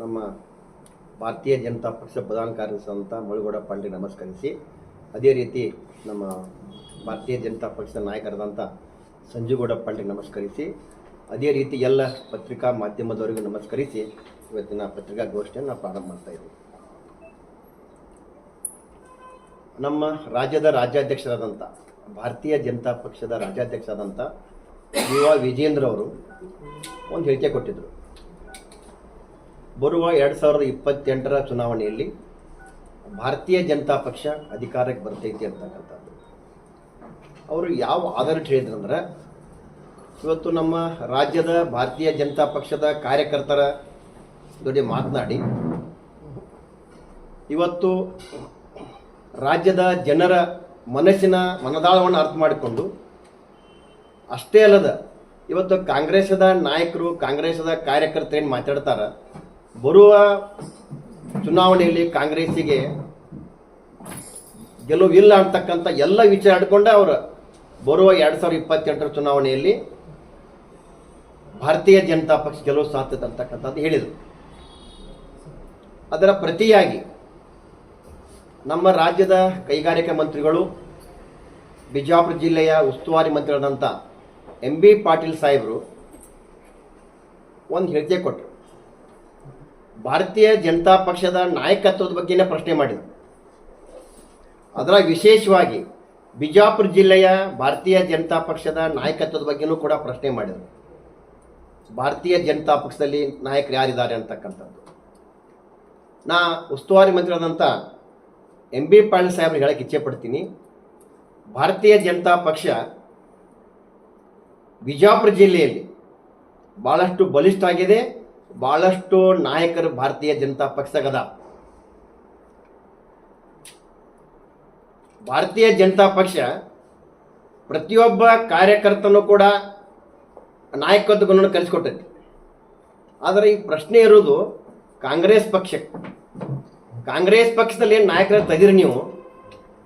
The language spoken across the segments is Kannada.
ನಮ್ಮ ಭಾರತೀಯ ಜನತಾ ಪಕ್ಷ ಪ್ರಧಾನ ಕಾರ್ಯದರ್ಶಿ ಮುಳುಗೋಡ ಪಾಂಡೆ ನಮಸ್ಕರಿಸಿ. ಅದೇ ರೀತಿ ನಮ್ಮ ಭಾರತೀಯ ಜನತಾ ಪಕ್ಷದ ನಾಯಕರಾದಂಥ ಸಂಜುಗೌಡ ಪಾಂಡೆ ನಮಸ್ಕರಿಸಿ. ಅದೇ ರೀತಿ ಎಲ್ಲ ಪತ್ರಿಕಾ ಮಾಧ್ಯಮದವರಿಗೂ ನಮಸ್ಕರಿಸಿ. ಇವತ್ತಿನ ಪತ್ರಿಕಾಗೋಷ್ಠಿಯನ್ನು ಪ್ರಾರಂಭ ಮಾಡ್ತಾ ನಮ್ಮ ರಾಜ್ಯದ ರಾಜ್ಯಾಧ್ಯಕ್ಷರಾದಂಥ ಭಾರತೀಯ ಜನತಾ ಪಕ್ಷದ ರಾಜ್ಯಾಧ್ಯಕ್ಷರಾದಂಥ ಯುವ ವಿಜೇಂದ್ರ ಅವರು ಒಂದು ಹೇಳಿಕೆ ಕೊಟ್ಟಿದ್ದರು ಬರುವ ಎರಡು ಸಾವಿರದ ಇಪ್ಪತ್ತೆಂಟರ ಚುನಾವಣೆಯಲ್ಲಿ ಭಾರತೀಯ ಜನತಾ ಪಕ್ಷ ಅಧಿಕಾರಕ್ಕೆ ಬರ್ತೈತಿ ಅಂತಕ್ಕಂಥದ್ದು. ಅವರು ಯಾವ ಆಧಾರ ಹೇಳಿದ್ರಂದ್ರೆ ಇವತ್ತು ನಮ್ಮ ರಾಜ್ಯದ ಭಾರತೀಯ ಜನತಾ ಪಕ್ಷದ ಕಾರ್ಯಕರ್ತರ ಜೊತೆ ಮಾತನಾಡಿ, ಇವತ್ತು ರಾಜ್ಯದ ಜನರ ಮನಸ್ಸಿನ ಮನದಾಳವನ್ನು ಅರ್ಥ ಮಾಡಿಕೊಂಡು, ಅಷ್ಟೇ ಅಲ್ಲದ, ಇವತ್ತು ಕಾಂಗ್ರೆಸ್ದ ನಾಯಕರು ಕಾಂಗ್ರೆಸ್ದ ಕಾರ್ಯಕರ್ತರು ಏನು ಮಾತಾಡ್ತಾರ ಬರುವ ಚುನಾವಣೆಯಲ್ಲಿ ಕಾಂಗ್ರೆಸ್ಸಿಗೆ ಗೆಲುವಿಲ್ಲ ಅಂತಕ್ಕಂಥ ಎಲ್ಲ ವಿಚಾರ ಇಟ್ಕೊಂಡೆ ಅವರು. ಬರುವ ಎರಡು ಸಾವಿರದ ಇಪ್ಪತ್ತೆಂಟರ ಚುನಾವಣೆಯಲ್ಲಿ ಭಾರತೀಯ ಜನತಾ ಪಕ್ಷ ಗೆಲುವು ಸಾಧ್ಯತೆ ಅಂತಕ್ಕಂಥದ್ದು ಹೇಳಿದರು. ಅದರ ಪ್ರತಿಯಾಗಿ ನಮ್ಮ ರಾಜ್ಯದ ಕೈಗಾರಿಕಾ ಮಂತ್ರಿಗಳು, ಬಿಜಾಪುರ ಜಿಲ್ಲೆಯ ಉಸ್ತುವಾರಿ ಮಂತ್ರಿಗಳಾದಂಥ ಎಂ ಬಿ ಪಾಟೀಲ್ ಸಾಹೇಬರು ಒಂದು ಹೇಳಿಕೆ ಕೊಟ್ಟರು ಭಾರತೀಯ ಜನತಾ ಪಕ್ಷದ ನಾಯಕತ್ವದ ಬಗ್ಗೆನೇ ಪ್ರಶ್ನೆ ಮಾಡಿದರು. ಅದರ ವಿಶೇಷವಾಗಿ ಬಿಜಾಪುರ ಜಿಲ್ಲೆಯ ಭಾರತೀಯ ಜನತಾ ಪಕ್ಷದ ನಾಯಕತ್ವದ ಬಗ್ಗೆನೂ ಕೂಡ ಪ್ರಶ್ನೆ ಮಾಡಿದರು. ಭಾರತೀಯ ಜನತಾ ಪಕ್ಷದಲ್ಲಿ ನಾಯಕರು ಯಾರಿದ್ದಾರೆ ಅಂತಕ್ಕಂಥದ್ದು. ನಾ ಉಸ್ತುವಾರಿ ಮಂತ್ರಿಯಾದಂಥ ಎಂ ಬಿ ಪಾಟೀಲ್ ಸಾಹೇಬ್ರಿಗೆ ಹೇಳಕ್ಕೆ ಇಚ್ಛೆ ಪಡ್ತೀನಿ. ಭಾರತೀಯ ಜನತಾ ಪಕ್ಷ ಬಿಜಾಪುರ ಜಿಲ್ಲೆಯಲ್ಲಿ ಭಾಳಷ್ಟು ಬಲಿಷ್ಠ ಆಗಿದೆ. ಭಾಳಷ್ಟು ನಾಯಕರು ಭಾರತೀಯ ಜನತಾ ಪಕ್ಷದಾಗದ ಭಾರತೀಯ ಜನತಾ ಪಕ್ಷ ಪ್ರತಿಯೊಬ್ಬ ಕಾರ್ಯಕರ್ತನೂ ಕೂಡ ನಾಯಕತ್ವ ಗುಣ ಕಲಿಸ್ಕೊಟ್ಟೈತಿ. ಆದರೆ ಈ ಪ್ರಶ್ನೆ ಇರೋದು ಕಾಂಗ್ರೆಸ್ ಪಕ್ಷಕ್ಕೆ ಕಾಂಗ್ರೆಸ್ ಪಕ್ಷದಲ್ಲಿ ಏನು ನಾಯಕರ ತೆಗೀರಿ ನೀವು?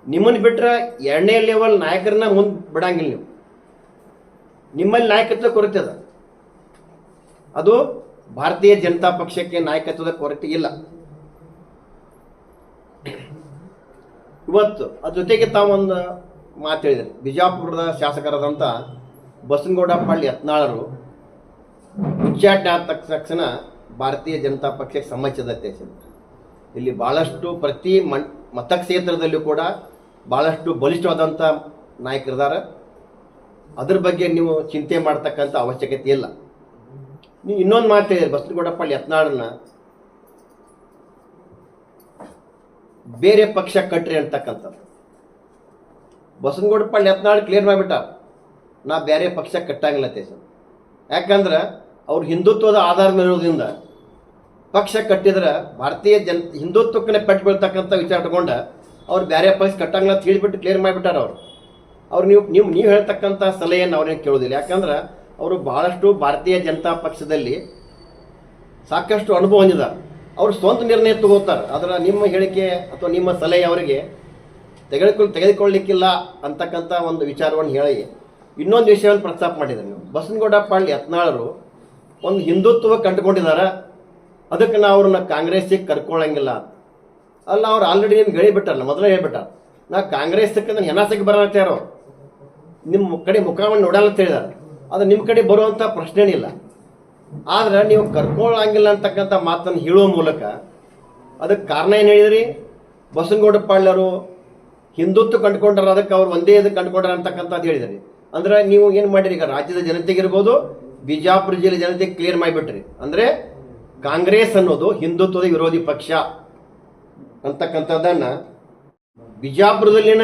ನಿಮ್ಮನ್ನು ಬಿಟ್ಟರೆ ಎರಡನೇ ಲೆವೆಲ್ ನಾಯಕರನ್ನ ಮುಂದೆ ಬಿಡಂಗಿಲ್ಲ ನೀವು. ನಿಮ್ಮಲ್ಲಿ ನಾಯಕತ್ವ ಕೊರತೆ ಅದು ಭಾರತೀಯ ಜನತಾ ಪಕ್ಷಕ್ಕೆ ನಾಯಕತ್ವದ ಕೊರತೆ ಇಲ್ಲ. ಇವತ್ತು ಅದ್ರ ಜೊತೆಗೆ ತಾವೊಂದು ಮಾತು ಹೇಳಿದರು. ಬಿಜಾಪುರದ ಶಾಸಕರಾದಂಥ ಬಸನಗೌಡ ಪಳ್ಳಿ ಯತ್ನಾಳರು ಉಚ್ಚಾಟನೆ ಆದ ತಕ್ಷಣ ಭಾರತೀಯ ಜನತಾ ಪಕ್ಷಕ್ಕೆ ಸಂಬಂಧಿಸಿದ ಇಲ್ಲಿ ಭಾಳಷ್ಟು ಪ್ರತಿ ಮನ್ ಮತಕ್ಷೇತ್ರದಲ್ಲೂ ಕೂಡ ಭಾಳಷ್ಟು ಬಲಿಷ್ಠವಾದಂಥ ನಾಯಕರಿದ್ದಾರೆ. ಅದ್ರ ಬಗ್ಗೆ ನೀವು ಚಿಂತೆ ಮಾಡ್ತಕ್ಕಂಥ ಅವಶ್ಯಕತೆ ಇಲ್ಲ. ನೀವು ಇನ್ನೊಂದು ಮಾತು ಹೇಳಿದ್ರಿ ಬಸನಗೌಡಪ್ಪ ಯತ್ನಾಳನ್ನ. ಬೇರೆ ಪಕ್ಷ ಕಟ್ರಿ ಅಂತಕ್ಕಂಥದ್ದು. ಬಸನಗೌಡಪ್ಪ ಯತ್ನಾಳ್ ಕ್ಲಿಯರ್ ಮಾಡಿಬಿಟ್ಟ. ನಾ ಬೇರೆ ಪಕ್ಷ ಕಟ್ಟಂಗಿಲ್ಲ ಸರ್ ಯಾಕಂದ್ರೆ ಅವ್ರು ಹಿಂದುತ್ವದ ಆಧಾರ ಮೇಲಿರೋದ್ರಿಂದ ಪಕ್ಷ ಕಟ್ಟಿದ್ರೆ ಭಾರತೀಯ ಜನ ಹಿಂದುತ್ವಕ್ಕೆ ಪೆಟ್ಟು ಬೀಳ್ತಕ್ಕಂಥ ವಿಚಾರ ತಗೊಂಡ ಅವ್ರು ಬೇರೆ ಪಕ್ಷ ಕಟ್ಟಂಗಿಲ್ಲ ಅಂತ ಹೇಳಿಬಿಟ್ಟು ಕ್ಲಿಯರ್ ಮಾಡಿಬಿಟ್ಟಾರ ಅವರು. ಅವ್ರು ನೀವು ನೀವು ನೀವು ಹೇಳ್ತಕ್ಕಂಥ ಸಲಹೆಯನ್ನು ಅವ್ರೇನು ಕೇಳೋದಿಲ್ಲ. ಯಾಕಂದ್ರೆ ಅವರು ಬಹಳಷ್ಟು ಭಾರತೀಯ ಜನತಾ ಪಕ್ಷದಲ್ಲಿ ಸಾಕಷ್ಟು ಅನುಭವ ಹೊಂದಿದ್ದಾರೆ. ಅವರು ಸ್ವಂತ ನಿರ್ಣಯ ತಗೋತಾರೆ. ಅದರ ನಿಮ್ಮ ಹೇಳಿಕೆ ಅಥವಾ ನಿಮ್ಮ ಸಲಹೆ ಅವರಿಗೆ ತೆಗೆದುಕೊಳ್ಳಿ ತೆಗೆದುಕೊಳ್ಳಿಕ್ಕಿಲ್ಲ ಅಂತಕ್ಕಂಥ ಒಂದು ವಿಚಾರವನ್ನು ಹೇಳಿ. ಇನ್ನೊಂದು ವಿಷಯವನ್ನು ಪ್ರಸ್ತಾಪ ಮಾಡಿದ್ದಾರೆ ನೀವು. ಬಸನಗೌಡ ಪಾಳ್ಯ ಯತ್ನಾಳರು ಒಂದು ಹಿಂದುತ್ವ ಕಂಡುಕೊಂಡಿದ್ದಾರೆ. ಅದಕ್ಕೆ ನಾವು ಅವ್ರನ್ನ ಕಾಂಗ್ರೆಸ್ಸಿಗೆ ಕರ್ಕೊಳ್ಳಂಗಿಲ್ಲ. ಅಲ್ಲ, ಅವ್ರು ಆಲ್ರೆಡಿ ನಿಮ್ಗೆ ಹೇಳಿಬಿಟ್ಟಾರಲ್ಲ ಮೊದಲೇ ಹೇಳ್ಬಿಟ್ಟಾರ ನಾ ಕಾಂಗ್ರೆಸ್ಸಕ್ಕೆ ನಾನು ಹೆಣಸಕ್ಕೆ ಬರತ್ತಾರೋ ನಿಮ್ಮ ಕಡೆ ಮುಖವನ್ನು ನೋಡಲ್ಲ ಅಂತ ಹೇಳಿದಾರೆ ಅದು ನಿಮ್ಮ ಕಡೆ ಬರುವಂಥ ಪ್ರಶ್ನೆನಿಲ್ಲ. ಆದ್ರೆ ನೀವು ಕರ್ಕೊಳ್ಳಂಗಿಲ್ಲ ಅಂತಕ್ಕಂಥ ಮಾತನ್ನು ಹೇಳುವ ಮೂಲಕ ಅದಕ್ಕೆ ಕಾರಣ ಏನು ಹೇಳಿದ್ರಿ? ಬಸನಗೌಡ ಪಾಳ್ಯರು ಹಿಂದುತ್ವ ಕಂಡುಕೊಂಡ್ರ, ಅದಕ್ಕೆ ಅವ್ರು ಒಂದೇ ಇದಕ್ಕೆ ಕಂಡುಕೊಂಡ್ರ ಅಂತಕ್ಕಂಥದ್ದು ಹೇಳಿದ್ರಿ. ಅಂದ್ರೆ ನೀವು ಏನು ಮಾಡಿರಿ? ಈಗ ರಾಜ್ಯದ ಜನತೆಗಿರ್ಬೋದು ಬಿಜಾಪುರ ಜಿಲ್ಲೆ ಜನತೆಗೆ ಕ್ಲಿಯರ್ ಮಾಡಿಬಿಟ್ರಿ. ಅಂದ್ರೆ ಕಾಂಗ್ರೆಸ್ ಅನ್ನೋದು ಹಿಂದುತ್ವದ ವಿರೋಧಿ ಪಕ್ಷ ಅಂತಕ್ಕಂಥದ್ದನ್ನು ಬಿಜಾಪುರದಲ್ಲಿನ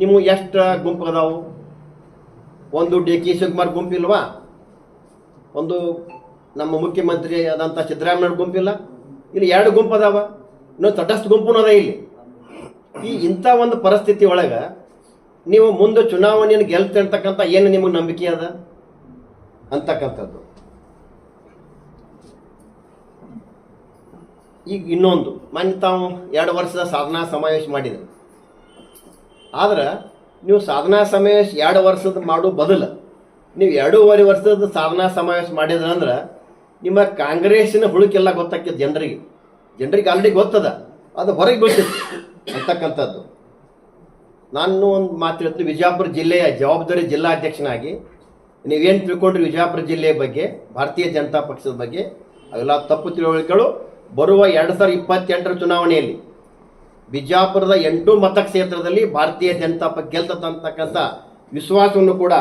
ನಿಮ್ಮ ಎಷ್ಟು ಗುಂಪು ಅದಾವು ಒಂದು ಡಿ ಕೆ ಶಿವಕುಮಾರ್ ಗುಂಪಿಲ್ವಾ ಒಂದು ನಮ್ಮ ಮುಖ್ಯಮಂತ್ರಿ ಆದಂಥ ಸಿದ್ದರಾಮಯ್ಯ ಗುಂಪಿಲ್ಲ ಇಲ್ಲಿ? ಎರಡು ಗುಂಪು ಅದಾವ. ಇನ್ನೊಂದು ತಟಸ್ಥ ಗುಂಪು ಅದ ಇಲ್ಲಿ. ಈ ಇಂಥ ಒಂದು ಪರಿಸ್ಥಿತಿ ಒಳಗೆ ನೀವು ಮುಂದೆ ಚುನಾವಣೆಯನ್ನು ಗೆಲ್ತಿರ್ತಕ್ಕಂಥ ಏನು ನಿಮಗೆ ನಂಬಿಕೆ ಅದ? ಅಂತಕ್ಕಂಥದ್ದು. ಈಗ ಇನ್ನೊಂದು. ಮೊನ್ನೆ ತಾವು ಎರಡು ವರ್ಷದ ಸಾಧನಾ ಸಮಾವೇಶ ಮಾಡಿದ್ರು. ಆದ್ರೆ ನೀವು ಸಾಧನಾ ಸಮಾವೇಶ ಎರಡು ವರ್ಷದ ಮಾಡೋ ಬದಲು ನೀವು ಎರಡೂವರೆ ವರ್ಷದ ಸಾಧನಾ ಸಮಾವೇಶ ಮಾಡಿದ್ರಂದ್ರೆ ನಿಮ್ಮ ಕಾಂಗ್ರೆಸ್ಸಿನ ಹುಳುಕೆಲ್ಲ ಗೊತ್ತಾಗ್ತದೆ ಜನರಿಗೆ. ಜನರಿಗೆ ಆಲ್ರೆಡಿ ಗೊತ್ತದ. ಅದು ಹೊರಗೆ ಗೊತ್ತಿತ್ತು ಅಂತಕ್ಕಂಥದ್ದು. ನಾನು ಒಂದು ಮಾತು ಹೇಳ್ತೀನಿ ವಿಜಯಪುರ ಜಿಲ್ಲೆಯ ಜವಾಬ್ದಾರಿ ಜಿಲ್ಲಾಧ್ಯಕ್ಷನಾಗಿ ನೀವೇನು ತಿಳ್ಕೊಂಡ್ರಿ ವಿಜಯಪುರ ಜಿಲ್ಲೆಯ ಬಗ್ಗೆ, ಭಾರತೀಯ ಜನತಾ ಪಕ್ಷದ ಬಗ್ಗೆ, ಅವೆಲ್ಲ ತಪ್ಪು ತಿಳುವಳಿಕೆಗಳು ಬರುವ ಎರಡು ಸಾವಿರದ ಇಪ್ಪತ್ತೆಂಟರ ಚುನಾವಣೆಯಲ್ಲಿ. ಬಿಜಾಪುರದ ಎಂಟು ಮತಕ್ಷೇತ್ರದಲ್ಲಿ ಭಾರತೀಯ ಜನತಾ ಪಕ್ಷ ಗೆಲ್ತದಂತಕ್ಕಂಥ ವಿಶ್ವಾಸವನ್ನು ಕೂಡ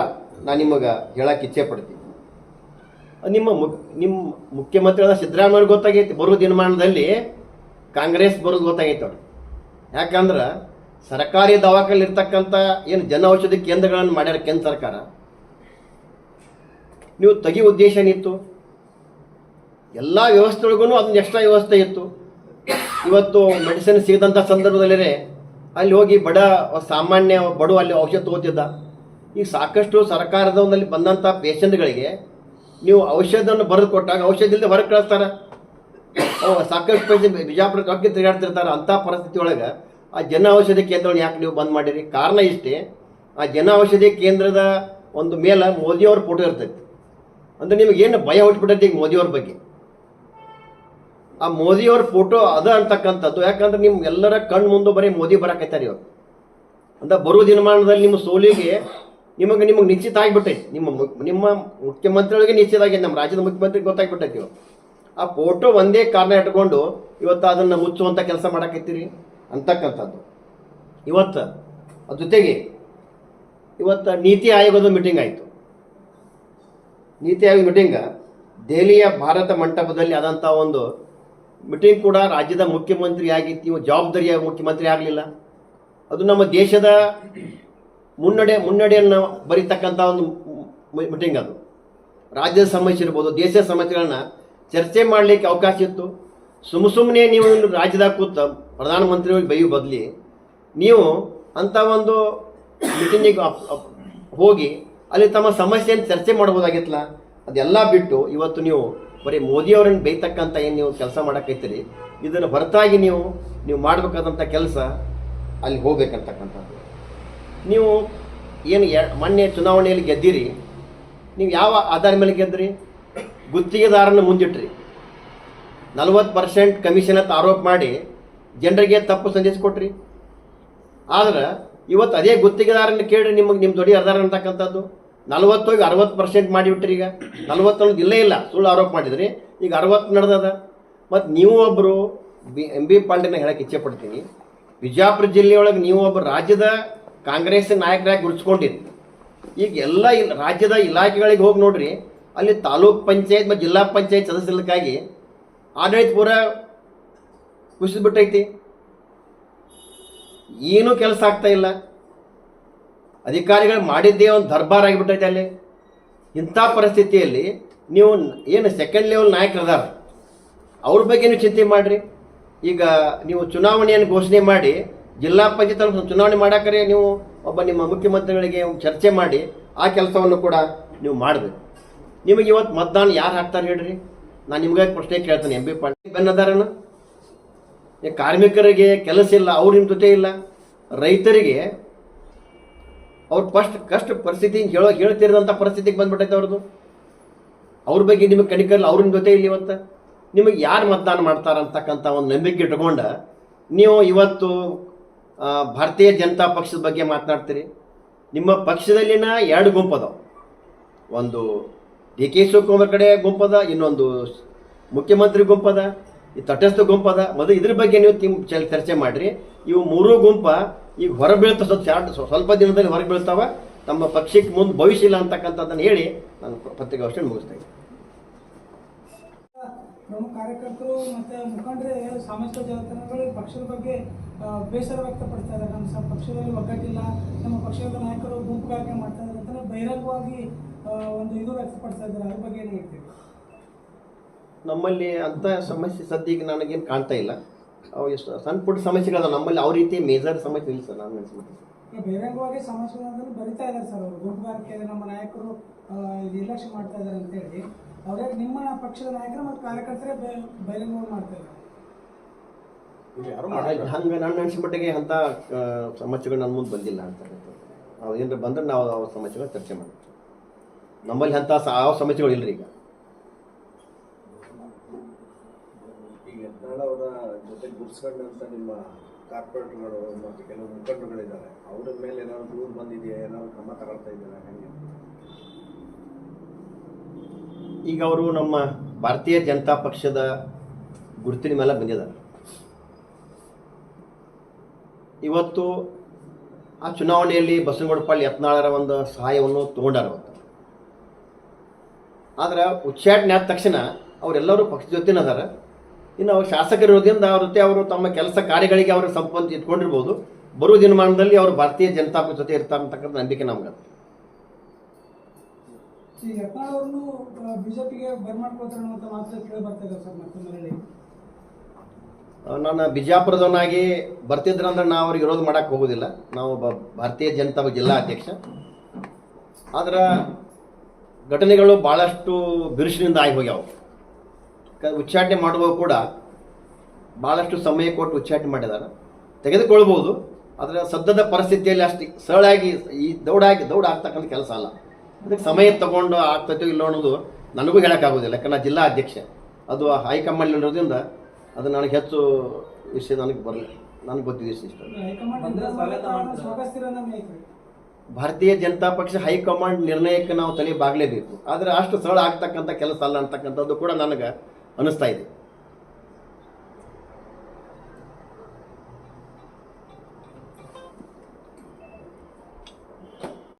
ನಾನು ನಿಮಗೆ ಹೇಳಕ್ಕೆ ಇಚ್ಛೆ ಪಡ್ತೀನಿ. ನಿಮ್ಮ ನಿಮ್ಮ ಮುಖ್ಯಮಂತ್ರಿಗಳ ಸಿದ್ದರಾಮಯ್ಯ ಗೊತ್ತಾಗೈತಿ ಬರೋ ದಿನಮಾನದಲ್ಲಿ ಕಾಂಗ್ರೆಸ್ ಬರೋದು ಗೊತ್ತಾಗೈತೆ ಅವ್ರು ಯಾಕಂದ್ರೆ ಸರ್ಕಾರಿ ದವಾಖಾನೆ ಇರ್ತಕ್ಕಂಥ ಏನು ಜನ ಔಷಧಿ ಕೇಂದ್ರಗಳನ್ನು ಮಾಡ್ಯಾರ ಕೇಂದ್ರ ಸರ್ಕಾರ. ನೀವು ತೆಗಿ ಉದ್ದೇಶ ಏನಿತ್ತು ಎಲ್ಲ ವ್ಯವಸ್ಥೆಗಳಿಗೂ ಅದನ್ನ ಎಕ್ಸ್ಟ್ರಾ ವ್ಯವಸ್ಥೆ ಇತ್ತು. ಇವತ್ತು ಮೆಡಿಸಿನ್ ಸಿಗದಂಥ ಸಂದರ್ಭದಲ್ಲಿ ಅಲ್ಲಿ ಹೋಗಿ ಬಡ ಸಾಮಾನ್ಯ ಬಡು ಅಲ್ಲಿ ಔಷಧ ತಗೋತಿದ್ದ. ಈಗ ಸಾಕಷ್ಟು ಸರ್ಕಾರದ ಒಂದಲ್ಲಿ ಬಂದಂಥ ಪೇಷಂಟ್ಗಳಿಗೆ ನೀವು ಔಷಧವನ್ನು ಬರೆದು ಕೊಟ್ಟಾಗ ಔಷಧ ಇಲ್ಲದೆ ಹೊರಗೆ ಕಳಿಸ್ತಾರೆ. ಸಾಕಷ್ಟು ಪೇಷಂಟ್ ಬಿಜಾಪುರಕ್ಕೆ ಹೋಗಿ ತಿರುಗಾಡ್ತಿರ್ತಾರೆ ಅಂಥ ಪರಿಸ್ಥಿತಿ ಒಳಗೆ ಆ ಜನ ಔಷಧಿ ಕೇಂದ್ರವನ್ನು ಯಾಕೆ ನೀವು ಬಂದ್ ಮಾಡಿರಿ? ಕಾರಣ ಇಷ್ಟೇ, ಆ ಜನ ಔಷಧಿ ಕೇಂದ್ರದ ಒಂದು ಮೇಲೆ ಮೋದಿಯವ್ರ ಫೋಟೋ ಇರ್ತೈತಿ. ಅಂದ್ರೆ ನಿಮಗೇನು ಭಯ ಹುಟ್ಬಿಟ್ಟೈತಿ ಈಗ ಮೋದಿಯವ್ರ ಬಗ್ಗೆ? ಆ ಮೋದಿಯವ್ರ ಫೋಟೋ ಅದ ಅಂತಕ್ಕಂಥದ್ದು. ಯಾಕಂದ್ರೆ ನಿಮ್ ಎಲ್ಲರ ಕಣ್ ಮುಂದೆ ಬರೀ ಮೋದಿ ಬರಕೈತಾರಿ ಅವ್ರು ಅಂತ ಬರುವ ದಿನಮಾನದಲ್ಲಿ ನಿಮ್ಮ ಸೋಲಿಗೆ ನಿಮಗೆ ನಿಮಗೆ ನಿಶ್ಚಿತ ಆಗಿಬಿಟ್ಟೈತಿ. ನಿಮ್ಮ ನಿಮ್ಮ ಮುಖ್ಯಮಂತ್ರಿಗಳಿಗೆ ನಿಶ್ಚಿತ ನಮ್ಮ ರಾಜ್ಯದ ಮುಖ್ಯಮಂತ್ರಿಗೆ ಗೊತ್ತಾಗ್ಬಿಟ್ಟೈತಿ ಆ ಫೋಟೋ ಒಂದೇ ಕಾರಣ ಇಟ್ಕೊಂಡು ಇವತ್ತು ಅದನ್ನು ಮುಚ್ಚುವಂಥ ಕೆಲಸ ಮಾಡಕತ್ತೀರಿ ಅಂತಕ್ಕಂಥದ್ದು. ಇವತ್ತು ಅದ್ರ ಜೊತೆಗೆ ಇವತ್ತು ನೀತಿ ಆಯೋಗದ ಮೀಟಿಂಗ್ ಆಯಿತು. ನೀತಿ ಆಯೋಗ ಮೀಟಿಂಗ್ ದೆಹಲಿಯ ಭಾರತ ಮಂಟಪದಲ್ಲಿ ಆದಂಥ ಒಂದು ಮೀಟಿಂಗ್ ಕೂಡ ರಾಜ್ಯದ ಮುಖ್ಯಮಂತ್ರಿಯಾಗಿ ನೀವು ಜವಾಬ್ದಾರಿಯ ಮುಖ್ಯಮಂತ್ರಿ ಆಗಲಿಲ್ಲ ಅದು ನಮ್ಮ ದೇಶದ ಮುನ್ನಡೆ ಮುನ್ನಡೆಯನ್ನು ಬರೀತಕ್ಕಂಥ ಒಂದು ಮೀಟಿಂಗ್ ಅದು ರಾಜ್ಯದ ಸಮಸ್ಯೆ ಇರ್ಬೋದು ದೇಶದ ಸಮಸ್ಯೆಗಳನ್ನ ಚರ್ಚೆ ಮಾಡಲಿಕ್ಕೆ ಅವಕಾಶ ಇತ್ತು ಸುಮ್ಮ ಸುಮ್ಮನೆ ನೀವು ರಾಜ್ಯದಾಗ ಕೂತ ಪ್ರಧಾನಮಂತ್ರಿಗಳು ಬೈಯು ಬದಲಿ ನೀವು ಅಂಥ ಒಂದು ಮೀಟಿಂಗಿಗೆ ಹೋಗಿ ಅಲ್ಲಿ ತಮ್ಮ ಸಮಸ್ಯೆಯನ್ನು ಚರ್ಚೆ ಮಾಡ್ಬೋದಾಗಿತ್ತಲ್ಲ ಅದೆಲ್ಲ ಬಿಟ್ಟು ಇವತ್ತು ನೀವು ಬರೀ ಮೋದಿಯವರನ್ನು ಬೈತಕ್ಕಂಥ ಏನು ನೀವು ಕೆಲಸ ಮಾಡೋಕ್ಕೈತಿರಿ ಇದನ್ನು ಹೊರತಾಗಿ ನೀವು ನೀವು ಮಾಡಬೇಕಾದಂಥ ಕೆಲಸ ಅಲ್ಲಿ ಹೋಗ್ಬೇಕಂತಕ್ಕಂಥದ್ದು. ನೀವು ಏನು ಮೊನ್ನೆ ಚುನಾವಣೆಯಲ್ಲಿ ಗೆದ್ದಿರಿ, ನೀವು ಯಾವ ಆಧಾರ ಮೇಲೆ ಗೆದ್ದಿರಿ? ಗುತ್ತಿಗೆದಾರನ ಮುಂದಿಟ್ರಿ. ನಲವತ್ತು ಪರ್ಸೆಂಟ್ ಕಮಿಷನ್ ಅಂತ ಆರೋಪ ಮಾಡಿ ಜನರಿಗೆ ತಪ್ಪು ಸಂದೇಶ ಕೊಟ್ರಿ. ಆದ್ರೆ ಇವತ್ತು ಅದೇ ಗುತ್ತಿಗೆದಾರನ ಕೇಳಿ ನಿಮಗೆ ನಿಮ್ಮ ದೊಡ್ಡ ಅದಾರ ಅಂತಕ್ಕಂಥದ್ದು. ನಲವತ್ತೋಗಿ ಅರವತ್ತು ಪರ್ಸೆಂಟ್ ಮಾಡಿಬಿಟ್ರಿ ಈಗ. ನಲವತ್ತೊಂದು ಇಲ್ಲೇ ಇಲ್ಲ. ಸುಳ್ಳು ಆರೋಪ ಮಾಡಿದ್ರಿ. ಈಗ ಅರವತ್ತು ನಡೆದದ. ಮತ್ತು ನೀವು ಒಬ್ಬರು ಬಿ ಎಂ ಬಿ ಪಾಂಡೆನ ಹೇಳಕ್ಕೆ ಇಚ್ಛೆ ಪಡ್ತೀನಿ. ಬಿಜಾಪುರ ಜಿಲ್ಲೆಯೊಳಗೆ ನೀವು ಒಬ್ಬ ರಾಜ್ಯದ ಕಾಂಗ್ರೆಸ್ ನಾಯಕರಾಗಿ ಗುರುತಿಸ್ಕೊಂಡಿರಿ. ಈಗ ಎಲ್ಲ ಇಲ್ ರಾಜ್ಯದ ಇಲಾಖೆಗಳಿಗೆ ಹೋಗಿ ನೋಡ್ರಿ. ಅಲ್ಲಿ ತಾಲೂಕ್ ಪಂಚಾಯತ್ ಮತ್ತು ಜಿಲ್ಲಾ ಪಂಚಾಯತ್ ಸದಸ್ಯರಕ್ಕಾಗಿ ಆಡಳಿತ ಪೂರ ಕುಸಿದ್ಬಿಟ್ಟೈತಿ. ಏನೂ ಕೆಲಸ ಆಗ್ತಾ ಇಲ್ಲ. ಅಧಿಕಾರಿಗಳು ಮಾಡಿದ್ದೇ ಒಂದು ದರ್ಬಾರ್ ಆಗಿಬಿಟ್ಟೈತೆ ಅಲ್ಲಿ. ಇಂಥ ಪರಿಸ್ಥಿತಿಯಲ್ಲಿ ನೀವು ಏನು ಸೆಕೆಂಡ್ ಲೆವೆಲ್ ನಾಯಕರದಾರ ಅವ್ರ ಬಗ್ಗೆ ನೀವು ಚಿಂತೆ ಮಾಡಿರಿ. ಈಗ ನೀವು ಚುನಾವಣೆಯನ್ನು ಘೋಷಣೆ ಮಾಡಿ, ಜಿಲ್ಲಾ ಪಂಚಾಯತ್ ಚುನಾವಣೆ ಮಾಡಾಕರೆ ನೀವು ಒಬ್ಬ ನಿಮ್ಮ ಮುಖ್ಯಮಂತ್ರಿಗಳಿಗೆ ಚರ್ಚೆ ಮಾಡಿ, ಆ ಕೆಲಸವನ್ನು ಕೂಡ ನೀವು ಮಾಡಬೇಕು. ನಿಮಗೆ ಇವತ್ತು ಮತದಾನ ಯಾರು ಹಾಕ್ತಾರೆ ಹೇಳ್ರಿ? ನಾನು ನಿಮಗೆ ಪ್ರಶ್ನೆ ಕೇಳ್ತೇನೆ, ಎಂ ಬಿ ಪಾಟೀಲ್ ಬೆನ್ನದಾರನ ಕಾರ್ಮಿಕರಿಗೆ ಕೆಲಸ ಇಲ್ಲ, ಅವ್ರು ನಿಮ್ಮ ಜೊತೆ ಇಲ್ಲ. ರೈತರಿಗೆ ಅವ್ರ ಕಷ್ಟ ಕಷ್ಟ ಪರಿಸ್ಥಿತಿ ಹೇಳೋ, ಹೇಳ್ತಿರೋಂಥ ಪರಿಸ್ಥಿತಿಗೆ ಬಂದ್ಬಿಟ್ಟೈತೆ ಅವ್ರದ್ದು ಅವ್ರ ಬಗ್ಗೆ ನಿಮಗೆ ಕಣಿಕರಲ್ಲ ಅವ್ರನ್ನ ಜೊತೆ ಇಲ್ಲಿ ಇವತ್ತು. ನಿಮಗೆ ಯಾರು ಮತದಾನ ಮಾಡ್ತಾರೆ ಅಂತಕ್ಕಂಥ ಒಂದು ನಂಬಿಕೆ ಇಟ್ಕೊಂಡು ನೀವು ಇವತ್ತು ಭಾರತೀಯ ಜನತಾ ಪಕ್ಷದ ಬಗ್ಗೆ ಮಾತನಾಡ್ತೀರಿ. ನಿಮ್ಮ ಪಕ್ಷದಲ್ಲಿನ ಎರಡು ಗುಂಪದವು ಒಂದು ಡಿ ಕೆ ಶಿವಕುಮಾರ್ ಕಡೆ ಗುಂಪದ ಇನ್ನೊಂದು ಮುಖ್ಯಮಂತ್ರಿ ಗುಂಪದ ಈ ತಟಸ್ಥ ಗುಂಪದ ಮೊದಲು ಇದ್ರ ಬಗ್ಗೆ ನೀವು ಚರ್ಚೆ ಮಾಡಿರಿ. ಇವು ಮೂರೂ ಗುಂಪ ಈಗ ಹೊರ ಬೀಳ್ತಾ ಸ್ವಲ್ಪ ಶಾರ್ಟ್ ಸ್ವಲ್ಪ ದಿನದಲ್ಲಿ ಹೊರಗೆ ಬೀಳ್ತಾವ. ತಮ್ಮ ಪಕ್ಷಕ್ಕೆ ಮುಂದೆ ಭವಿಷ್ಯ ಇಲ್ಲ ಅಂತಕ್ಕಂಥದ್ದನ್ನು ಹೇಳಿ ನಾನು ಪತ್ರಿಕಾಗೋಷ್ಠಿ ಮುಗಿಸ್ತಾ ಇದ್ದೀನಿ. ನಮ್ಮ ಕಾರ್ಯಕರ್ತರು ಮತ್ತೆ ಮುಖಂಡರೇ ಸಾಮಾಜಿಕ ಜಾಲತಾಣಗಳು ಪಕ್ಷದ ಬಗ್ಗೆ ಬೇಸರ ವ್ಯಕ್ತಪಡಿಸ್ತಾ ಇದ್ದಾರೆ. ನಮ್ಮ ಪಕ್ಷದಲ್ಲಿ ಒಗ್ಗಟ್ಟಿಲ್ಲ. ನಮ್ಮ ಪಕ್ಷದ ನಾಯಕರು ಭೂಕಾಗಿ ಮಾಡ್ತಾ ಇದ್ದಾರೆ ಅಂತ ಬಹಿರಂಗವಾಗಿ ಒಂದು ಇದು ವ್ಯಕ್ತಪಡಿಸ್ತಾ ಇದ್ದಾರೆ. ಅದ್ರ ಬಗ್ಗೆ ಏನು ಹೇಳ್ತೀವಿ ನಮ್ಮಲ್ಲಿ ಅಂಥ ಸಮಸ್ಯೆ ಸದ್ಯಕ್ಕೆ ನನಗೇನು ಕಾಣ್ತಾ ಇಲ್ಲ. ಅವು ಎಷ್ಟು ಸಣ್ಣ ಪುಟ್ಟ ಸಮಸ್ಯೆಗಳು ನಮ್ಮಲ್ಲಿ ಅವ್ರ ರೀತಿ ಮೇಜರ್ ಸಮಸ್ಯೆ ಇಲ್ಲ ಸರ್ ನಾನು ಅನ್ಸ್ಬಿಟ್ಟು ಬಹಿರಂಗವಾಗಿ ಸಮಾಜದಲ್ಲಿ ಬರಿತಾ ಇದ್ದಾರೆ ಸರ್ ಅವರು. ಗುಂಪುಗಾರಿಕೆ ನಮ್ಮ ನಾಯಕರು ಆ, ನಿರ್ಲಕ್ಷ್ಯ ಮಾಡ್ತಾ ಇದ್ದಾರೆ ಅಂತೇಳಿ ಅವರೇ ನಿಮ್ಮ ಪಕ್ಷದ ನಾಯಕರು ಮತ್ತು ಕಾರ್ಯಕರ್ತರೇ ಬಹಿರಂಗವಾಗಿ ಮಾಡ್ತಾ ಇದ್ದಾರೆ. ಹಂಗೆ ನನ್ನ ಅನ್ಸಿಮಟ್ಟಿಗೆ ಅಂಥ ಆ, ಸಮಸ್ಯೆಗಳು ನನ್ನ ಮುಂದೆ ಬಂದಿಲ್ಲ ಅಂತ ಅವ್ರು ಏನಾರ ಬಂದ್ರೆ ನಾವು ಆ ಸಮಸ್ಯೆಗಳ ಚರ್ಚೆ ಮಾಡ್ತೀವಿ. ನಮ್ಮಲ್ಲಿ ಅಂತ ಸ- ಯಾವ ಸಮಸ್ಯೆಗಳು ಇಲ್ಲರಿ ಈಗ. ಅವರ ಜೊತೆ ಗುರ್ಸ್ಕೊಂಡಂತ ನಿಮ್ಮ ಕಾರ್ಪೊರೇಟ್ಗಳು ಮತ್ತು ಕೆಲವು ಮುಖಂಡರುಗಳಿದ್ದಾರೆ, ಅವರ ಮೇಲೆ ಏನಾದ್ರು ದೂರು ಬಂದಿದೆಯಾ? ಏನಾದ್ರು ಕ್ರಮ ತಗೊಳ್ತಾ ಇದ್ದೀರಾ? ಈಗ ಅವರು ನಮ್ಮ ಭಾರತೀಯ ಜನತಾ ಪಕ್ಷದ ಗುರುತಿನ ಮೇಲೆ ಬಂದಿದ್ದಾರೆ. ಇವತ್ತು ಆ ಚುನಾವಣೆಯಲ್ಲಿ ಬಸವನಗೌಡಪಾಳ್ಯ ಯತ್ನಾಳರ ಒಂದು ಸಹಾಯವನ್ನು ತಗೊಂಡಾರ ಅವತ್ತು. ಆದ್ರೆ ಉಚ್ಚಾಟನೆ ಆದ ತಕ್ಷಣ ಅವರೆಲ್ಲರೂ ಪಕ್ಷ ಜೊತೆನೇ ಅದಾರ ಇನ್ನು ಅವ್ರು ಶಾಸಕರಿರೋದ್ರಿಂದ ಅವ್ರ ಜೊತೆ ಅವರು ತಮ್ಮ ಕೆಲಸ ಕಾರ್ಯಗಳಿಗೆ ಅವರು ಸಂಪಂತ ಇಟ್ಕೊಂಡಿರ್ಬೋದು. ಬರುವ ದಿನಮಾನದಲ್ಲಿ ಅವರು ಭಾರತೀಯ ಜನತಾ ಪಕ್ಷ ಜೊತೆ ಇರ್ತಾರೆ ಅಂತಕ್ಕಂಥ ನಂಬಿಕೆ ನಮ್ಗೆ ನಾನು ಬಿಜಾಪುರದವನಾಗಿ ಬರ್ತಿದ್ರಂದ್ರೆ ನಾವು ಅವ್ರಿಗೆ ವಿರೋಧ ಮಾಡಕ್ಕೆ ಹೋಗೋದಿಲ್ಲ. ನಾವು ಭಾರತೀಯ ಜನತಾ ಜಿಲ್ಲಾ ಅಧ್ಯಕ್ಷ. ಆದ್ರೆ ಘಟನೆಗಳು ಭಾಳಷ್ಟು ಬಿರುಸಿನಿಂದ ಆಗಿ ಹೋಗ್ಯಾವ. ಉಚ್ಚಾಟನೆ ಮಾಡುವಾಗ ಕೂಡ ಭಾಳಷ್ಟು ಸಮಯ ಕೊಟ್ಟು ಉಚ್ಚಾಟನೆ ಮಾಡಿದ್ದಾರೆ. ತೆಗೆದುಕೊಳ್ಬೋದು ಆದರೆ ಸದ್ಯದ ಪರಿಸ್ಥಿತಿಯಲ್ಲಿ ಅಷ್ಟು ಸರಳಾಗಿ ಈ ದೌಡಾಗಿ ದೌಡ ಆಗ್ತಕ್ಕಂಥ ಕೆಲಸ ಅಲ್ಲ. ಅದಕ್ಕೆ ಸಮಯ ತಗೊಂಡು ಆಗ್ತೈತೋ ಇಲ್ಲೋ ಅನ್ನೋದು ನನಗೂ ಹೇಳೋಕ್ಕಾಗೋದಿಲ್ಲ. ಯಾಕಂದ್ರೆ ಜಿಲ್ಲಾ ಅಧ್ಯಕ್ಷ. ಅದು ಹೈಕಮಾಂಡ್ ಇರೋದ್ರಿಂದ ಅದು ನನಗೆ ಹೆಚ್ಚು ವಿಷಯ ನನಗೆ ಬರಲಿ ನನಗೆ ಗೊತ್ತಿದೆ ಇಷ್ಟು ಭಾರತೀಯ ಜನತಾ ಪಕ್ಷ ಹೈಕಮಾಂಡ್ ನಿರ್ಣಯಕ್ಕೆ ನಾವು ತಲೆ ಬಾಗಲೇಬೇಕು. ಆದರೆ ಅಷ್ಟು ಸರಳ ಆಗ್ತಕ್ಕಂಥ ಕೆಲಸ ಅಲ್ಲ ಅಂತಕ್ಕಂಥದ್ದು ಕೂಡ ನನಗೆ ಅನಿಸ್ತಾ ಇದೆ.